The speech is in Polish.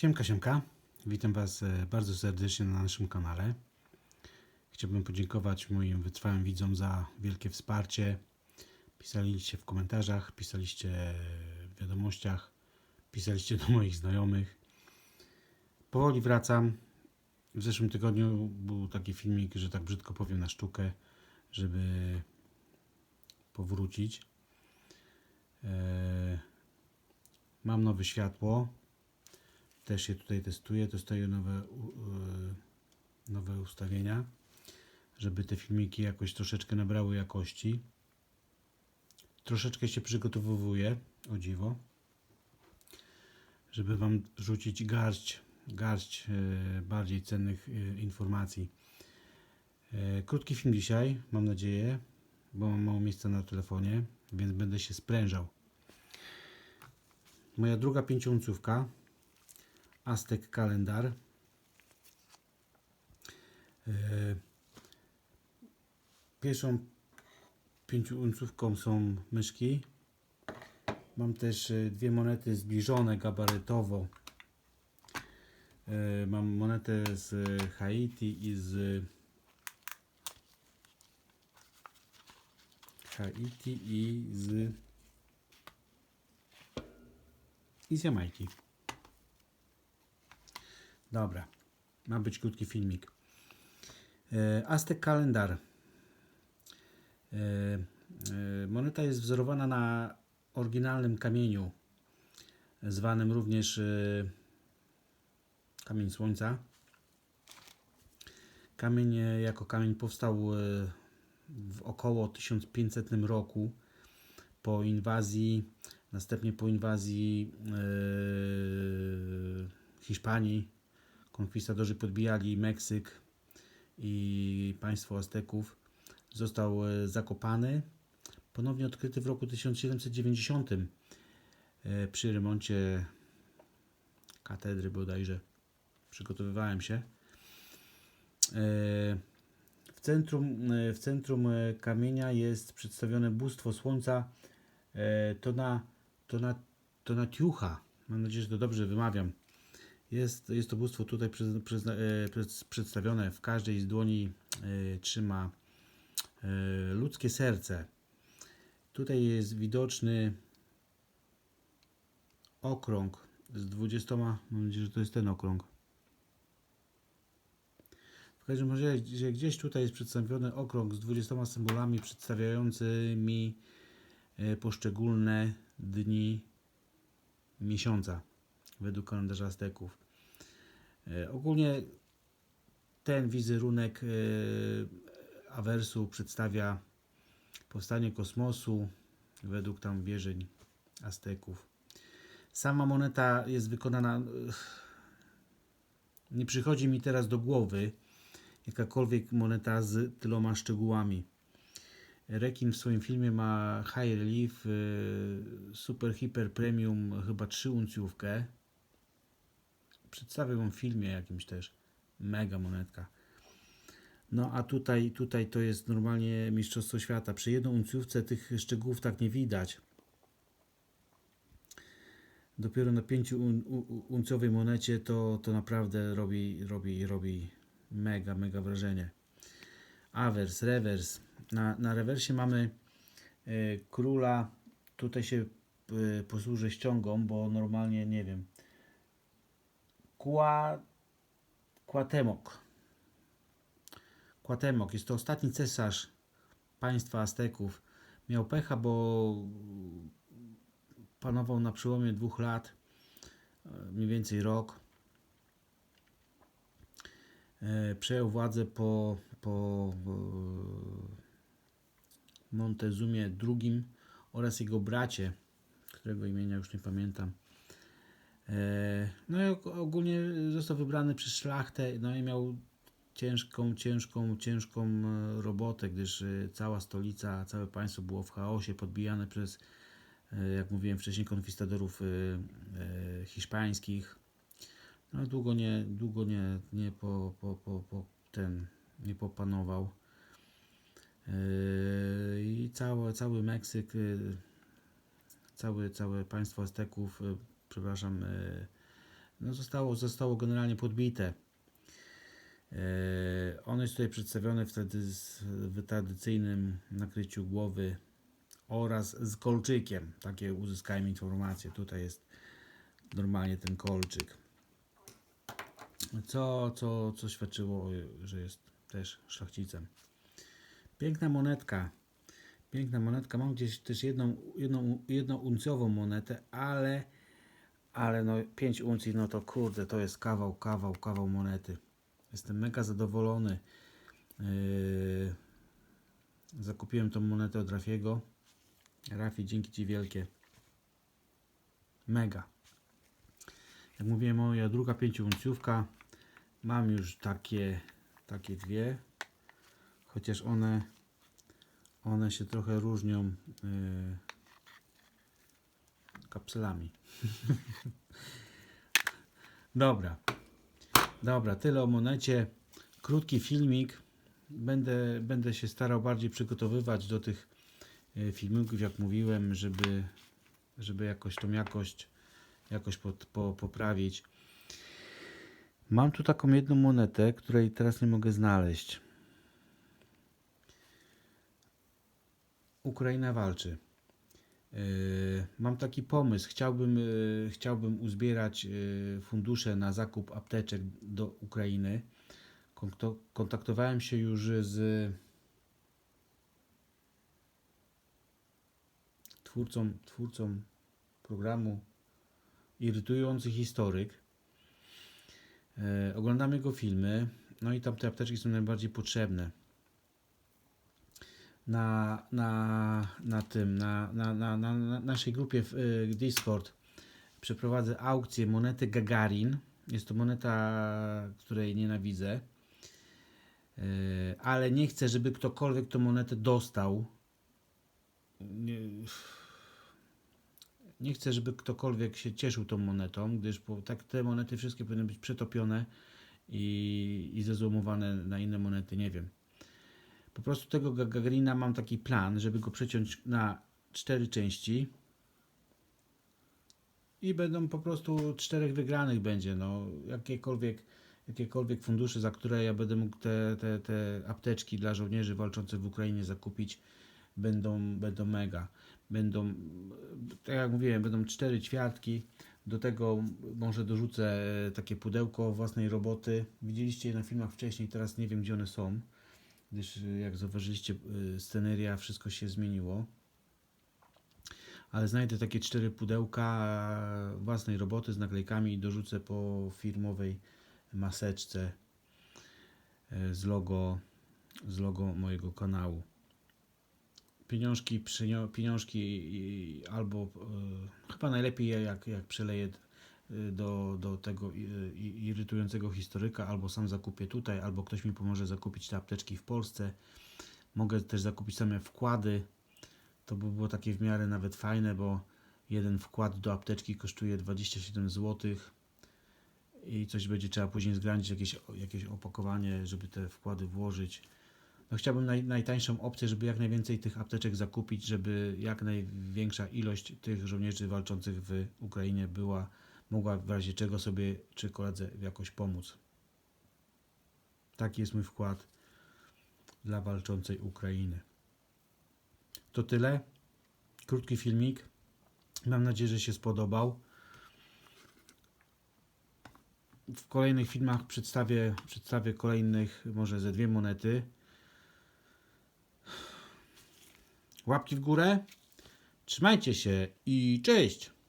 Siemka, siemka. Witam Was e, bardzo serdecznie na naszym kanale. Chciałbym podziękować moim wytrwałym widzom za wielkie wsparcie. Pisaliście w komentarzach, pisaliście w wiadomościach, pisaliście do moich znajomych. Powoli wracam. W zeszłym tygodniu był taki filmik, że tak brzydko powiem na sztukę, żeby powrócić. E, Mam nowe światło. Też je tutaj testuję. Testuję nowe, nowe ustawienia, żeby te filmiki jakoś troszeczkę nabrały jakości. Troszeczkę się przygotowuję, o dziwo, żeby Wam rzucić garść, garść e, bardziej cennych e, informacji. E, Krótki film dzisiaj, mam nadzieję, bo mam mało miejsca na telefonie, więc będę się sprężał. Moja druga pięciouncówka Aztek kalendar. E, Pierwszą pięciouncówką są myszki. Mam też e, dwie monety zbliżone gabarytowo. E, Mam monetę z Haiti i z Haiti i z i z Jamajki. Dobra, ma być krótki filmik. E, Aztek kalendar. E, e, moneta jest wzorowana na oryginalnym kamieniu, zwanym również e, kamień słońca. Kamień jako kamień powstał w około 1500 roku po inwazji, następnie po inwazji Hiszpanii. Konkwistadorzy podbijali Meksyk i państwo Azteków. Został e, zakopany. Ponownie odkryty w roku 1790 e, przy remoncie katedry bodajże. Przygotowywałem się. E, w centrum, w centrum kamienia jest przedstawione bóstwo słońca e, Tona, Tona, Tonatiucha. Mam nadzieję, że to dobrze wymawiam. Jest, jest to bóstwo tutaj e, przed- przedstawione. W każdej z dłoni e, trzyma e, ludzkie serce. Tutaj jest widoczny okrąg z 20. Mam nadzieję, że to jest ten okrąg. W każdym razie że gdzieś tutaj jest przedstawiony okrąg z 20 symbolami przedstawiającymi poszczególne dni miesiąca według kalendarza Azteków. E, Ogólnie ten wizerunek e, awersu przedstawia powstanie kosmosu według tam wierzeń Azteków. Sama moneta jest wykonana. Nie przychodzi mi teraz do głowy jakakolwiek moneta z tyloma szczegółami. Rekin w swoim filmie ma High Relief, y, Super Hyper Premium, chyba 3 uncjówkę. Przedstawię wam w filmie jakimś też. Mega monetka. No a tutaj, tutaj to jest normalnie Mistrzostwo Świata. Przy jedną uncjówce tych szczegółów tak nie widać. Dopiero na 5 un, u- uncjowej monecie to, to naprawdę robi, robi, robi mega, mega wrażenie. Awers, rewers. Na, na rewersie mamy e, króla. Tutaj się e, posłużę ściągą, bo normalnie nie wiem. Kła, Kłatemok. Kłatemok jest to ostatni cesarz państwa Azteków. Miał pecha, bo panował na przełomie dwóch lat, e, mniej więcej rok. E, Przejął władzę po, po e, Montezumie II oraz jego bracie, którego imienia już nie pamiętam. E, No i og- ogólnie został wybrany przez szlachtę, no i miał ciężką, ciężką, ciężką e, robotę, gdyż e, cała stolica, całe państwo było w chaosie, podbijane przez, jak mówiłem wcześniej, konkwistadorów hiszpańskich. No długo nie, długo nie, nie po, po, po, po ten, nie popanował. I cały, cały Meksyk, całe, całe państwo Azteków, przepraszam, e, no zostało, zostało generalnie podbite. E, On jest tutaj przedstawiony wtedy w tradycyjnym nakryciu głowy oraz z kolczykiem. Takie uzyskałem informacje. Tutaj jest normalnie ten kolczyk. Co, co, co świadczyło, że jest też szlachcicem. Piękna monetka. Piękna monetka. Mam gdzieś też jedną, jedną, jedną uncjową monetę, ale, ale no 5 uncji, no to kurde, to jest kawał, kawał, kawał monety. Jestem mega zadowolony. Yy, zakupiłem tą monetę od Rafiego. Rafi, dzięki Ci wielkie. Mega. Jak mówiłem, moja druga pięciuncjówka. Mam już takie, takie dwie. Chociaż one, one się trochę różnią yy, kapselami. Dobra. Dobra, tyle o monecie. Krótki filmik. Będę, będę się starał bardziej przygotowywać do tych e, filmików, jak mówiłem, żeby, żeby jakoś tą jakość jakoś pod, po, poprawić. Mam tu taką jedną monetę, której teraz nie mogę znaleźć. Ukraina walczy. Yy, Mam taki pomysł. Chciałbym, yy, chciałbym uzbierać yy, fundusze na zakup apteczek do Ukrainy. Kontaktowałem się już z twórcą, twórcą programu Irytujący Historyk. Oglądam jego filmy, no i tam te apteczki są najbardziej potrzebne. Na, na, na tym, na, na, na, na, na naszej grupie w y, Discord przeprowadzę aukcję monety Gagarin. Jest to moneta, której nienawidzę. E, Ale nie chcę, żeby ktokolwiek tą monetę dostał. Nie, nie chcę, żeby ktokolwiek się cieszył tą monetą, gdyż po, tak te monety wszystkie powinny być przetopione i, i zezłomowane na inne monety, nie wiem. Po prostu tego Ga- Gagarina mam taki plan, żeby go przeciąć na cztery części i będą po prostu czterech wygranych będzie, no, jakiekolwiek, jakiekolwiek fundusze, za które ja będę mógł te, te, te apteczki dla żołnierzy walczących w Ukrainie zakupić, będą, będą mega. Będą, tak jak mówiłem, będą cztery ćwiartki. Do tego może dorzucę e, takie pudełko własnej roboty. Widzieliście je na filmach wcześniej, teraz nie wiem gdzie one są, gdyż e, jak zauważyliście, e, sceneria, wszystko się zmieniło. Ale znajdę takie cztery pudełka własnej roboty z naklejkami i dorzucę po firmowej maseczce e, z logo, z logo mojego kanału pieniążki, pieniążki albo e, chyba najlepiej jak, jak przeleję do, do tego irytującego historyka, albo sam zakupię tutaj, albo ktoś mi pomoże zakupić te apteczki w Polsce. Mogę też zakupić same wkłady. To by było takie w miarę nawet fajne, bo jeden wkład do apteczki kosztuje 27 zł i coś będzie trzeba później zgranić, jakieś, jakieś opakowanie, żeby te wkłady włożyć. No chciałbym naj, najtańszą opcję, żeby jak najwięcej tych apteczek zakupić, żeby jak największa ilość tych żołnierzy walczących w Ukrainie była, mogła w razie czego sobie czy koledze jakoś pomóc. Taki jest mój wkład dla walczącej Ukrainy. To tyle. Krótki filmik. Mam nadzieję, że się spodobał. W kolejnych filmach przedstawię, przedstawię kolejnych, może ze dwie monety. Łapki w górę. Trzymajcie się i cześć!